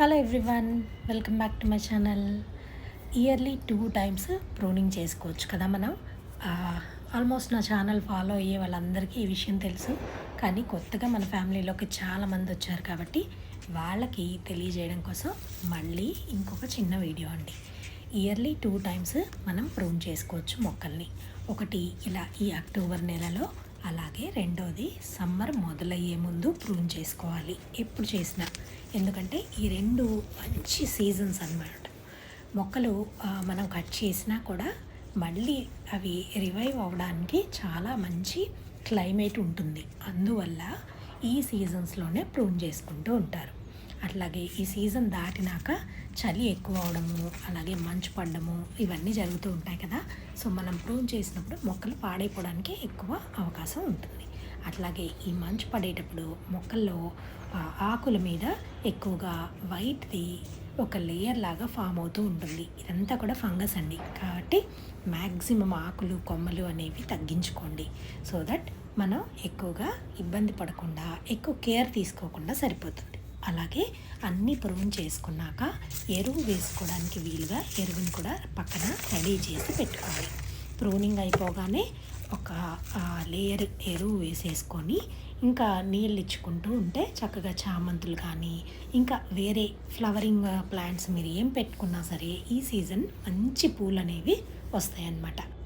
Hello everyone welcome back to my channel yearly two times pruning చేసుకోవచ్చు కదా మనం? Almost నా ఛానల్ ఫాలో అయ్యే వాళ్ళందరికీ ఈ విషయం తెలుసు. కానీ కొత్తగా మన ఫ్యామిలీలోకి చాలామంది వచ్చారు కాబట్టి వాళ్ళకి తెలియజేయడం కోసం మళ్ళీ ఇంకొక చిన్న వీడియో అండి. ఇయర్లీ టూ టైమ్స్ మనం ప్రూన్ చేసుకోవచ్చు మొక్కల్ని. ఒకటి ఇలా ఈ అక్టోబర్ నెలలో అలాగే రెండోది సమ్మర్ మొదలయ్యే ముందు ప్రూన్ చేసుకోవాలి. ఎప్పుడు చేసినా. ఎందుకంటే ఈ రెండు మంచి సీజన్స్ అనమాట మొక్కలు మనం కట్ చేసినా కూడా మళ్ళీ అవి రివైవ్ అవ్వడానికి చాలా మంచి క్లైమేట్ ఉంటుంది. అందువల్ల ఈ సీజన్స్లోనే ప్రూన్ చేసుకుంటూ ఉంటారు. అట్లాగే ఈ సీజన్ దాటినాక చలి ఎక్కువ అవడము అలాగే మంచు పడడము ఇవన్నీ జరుగుతూ ఉంటాయి కదా. సో మనం ప్రూన్ చేసినప్పుడు మొక్కలు పాడైపోవడానికి ఎక్కువ అవకాశం ఉంటుంది. అట్లాగే ఈ మంచు పడేటప్పుడు మొక్కల్లో ఆకుల మీద ఎక్కువగా వైట్ది ఒక లేయర్ లాగా ఫామ్ అవుతూ ఉంటుంది. ఇదంతా కూడా ఫంగస్ అండి. కాబట్టి మ్యాక్సిమం ఆకులు కొమ్మలు అనేవి తగ్గించుకోండి. సో దట్ మనం ఎక్కువగా ఇబ్బంది పడకుండా ఎక్కువ కేర్ తీసుకోకుండా సరిపోతుంది. అలాగే అన్నీ ప్రూన్ చేసుకున్నాక ఎరువు వేసుకోవడానికి వీలుగా ఎరువుని కూడా పక్కన రెడీ చేసి పెట్టుకోవాలి. ప్రూనింగ్ అయిపోగానే ఒక లేయర్ ఎరువు వేసేసుకొని ఇంకా నీళ్ళు ఇచ్చుకుంటూ ఉంటే చక్కగా చామంతులు కానీ ఇంకా వేరే ఫ్లవరింగ్ ప్లాంట్స్ మీరు ఏం పెట్టుకున్నా సరే ఈ సీజన్ మంచి పూలు అనేవి వస్తాయన్నమాట.